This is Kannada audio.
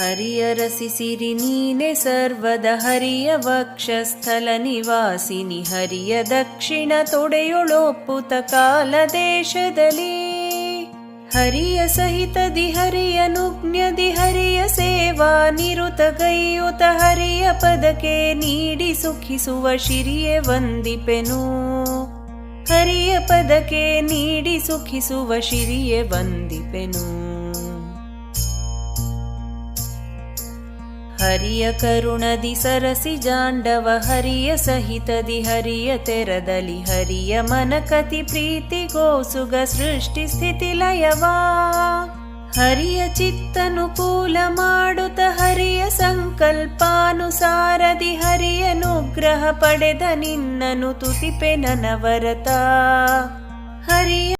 ಹರಿಯ ರಸಿಸಿರಿ ನೀನೆ ಸರ್ವದ ಹರಿಯ ವಕ್ಷಸ್ಥಲ ನಿವಾಸಿನಿ ಹರಿಯ ದಕ್ಷಿಣ ತೊಡೆಯೊಳೊಪ್ಪುತ ಕಾಲ ದೇಶದಲ್ಲಿ. ಹರಿಯ ಸಹಿತದಿ ಹರಿಯ ನುಜ್ಞದಿ ಹರಿಯ ಸೇವಾ ನಿರುತ ಗೈಯುತ ಹರಿಯ ಪದಕ್ಕೆ ನೀಡಿ ಸುಖಿಸುವ ಶಿರಿಯೆ ವಂದಿಪೆನು. ಹರಿಯ ಪದಕ್ಕೆ ನೀಡಿ ಸುಖಿಸುವ ಶಿರಿಯೆ ವಂದಿಪೆನು. ಹರಿಯ ಕರುಣದಿ ಸರಸಿ ಜಾಂಡವ, ಹರಿಯ ಸಹಿತದಿ ಹರಿಯ ತೆರದಲಿ ಹರಿಯ ಮನಕತಿ ಪ್ರೀತಿ ಗೋಸುಗ ಸೃಷ್ಟಿ ಸ್ಥಿತಿ ಲಯವಾ. ಹರಿಯ ಚಿತ್ತನುಕೂಲ ಮಾಡುತ್ತ, ಹರಿಯ ಸಂಕಲ್ಪಾನುಸಾರದಿ, ಹರಿಯ ನುಗ್ರಹ ಪಡೆದ ನಿನ್ನನು ತುತಿಪೆ ನನವರತ ಹರಿಯ